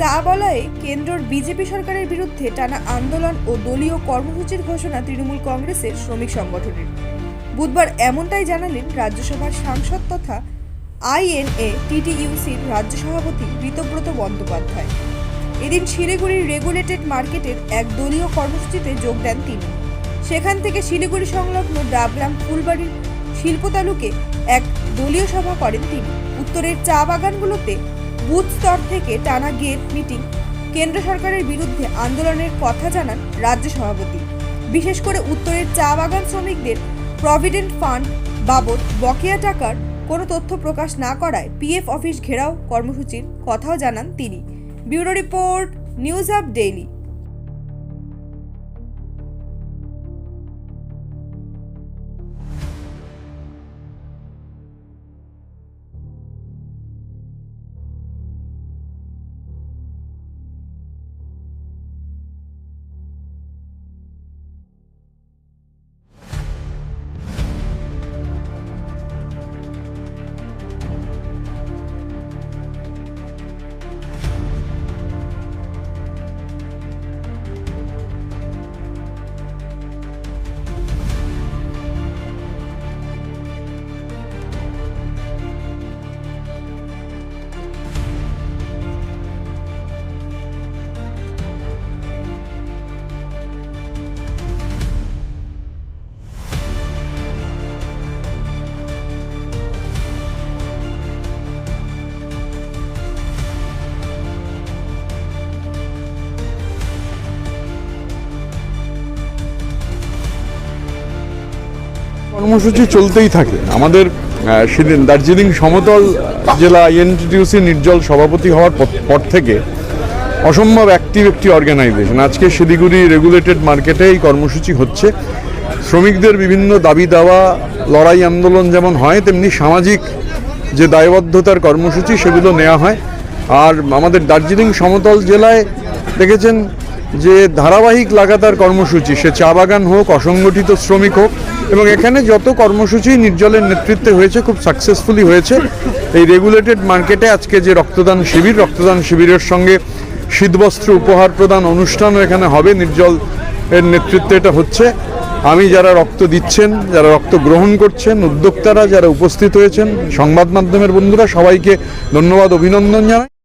চা বলয়ে কেন্দ্রর বিজেপি সরকারের বিরুদ্ধে টানা আন্দোলন ও দলীয় কর্মসূচির ঘোষণা তৃণমূল কংগ্রেসের শ্রমিক সংগঠনের। বুধবার এমনটাই জানালেন রাজ্যসভার সাংসদ তথা আইএনএ টিটিইউসির রাজ্য সভাপতি ঋতব্রত বন্দ্যোপাধ্যায়। এদিন শিলিগুড়ির রেগুলেটেড মার্কেটের এক দলীয় কর্মসূচিতে যোগ দেন তিনি। সেখান থেকে শিলিগুড়ি সংলগ্ন ডাবগ্রাম ফুলবাড়ির শিল্প তালুকে এক দলীয় সভা করেন তিনি। উত্তরের চা বাগানগুলোতে বুথ স্তর থেকে টানা গেট মিটিং। কেন্দ্র সরকারের বিরুদ্ধে আন্দোলনের কথা জানান রাজ্য সভাপতি। বিশেষ করে উত্তরের চা বাগান শ্রমিকদের প্রভিডেন্ট ফান্ড বাবদ বকেয়া টাকার কোনো তথ্য প্রকাশ না করায় পিএফ অফিস ঘেরাও কর্মসূচির কথাও জানান তিনি। Bureau report, news up daily. কর্মসূচি চলতেই থাকে। আমাদের সেদিন দার্জিলিং সমতল জেলা এনটিটিউসি নির্জল সভাপতি হওয়ার পর থেকে অসম্ভব অ্যাক্টিভ একটি অর্গানাইজেশন আজকে শিলিগুড়ি রেগুলেটেড মার্কেটে এই কর্মসূচি হচ্ছে। শ্রমিকদের বিভিন্ন দাবি দাওয়া, লড়াই আন্দোলন যেমন হয়, তেমনি সামাজিক যে দায়বদ্ধতার কর্মসূচি, সেগুলো নেওয়া হয়। আর আমাদের দার্জিলিং সমতল জেলায় দেখেছেন যে ধারাবাহিক লাগাতার কর্মসূচি, সে চা বাগান হোক, অসংগঠিত শ্রমিক হোক, এবং এখানে যত কর্মসূচি নির্জলের নেতৃত্বে হয়েছে, খুব সাকসেসফুলি হয়েছে, এই রেগুলেটেড মার্কেটে আজকে যে রক্তদান শিবির, রক্তদান শিবিরের সঙ্গে শীতবস্ত্র উপহার প্রদান অনুষ্ঠানও এখানে হবে, নির্জল এর নেতৃত্বে এটা হচ্ছে। আমি যারা রক্ত দিচ্ছেন, যারা রক্ত গ্রহণ করছেন, উদ্যোক্তারা যারা উপস্থিত হয়েছেন, সংবাদ মাধ্যমের বন্ধুরা, সবাইকে ধন্যবাদ, অভিনন্দন জানাই।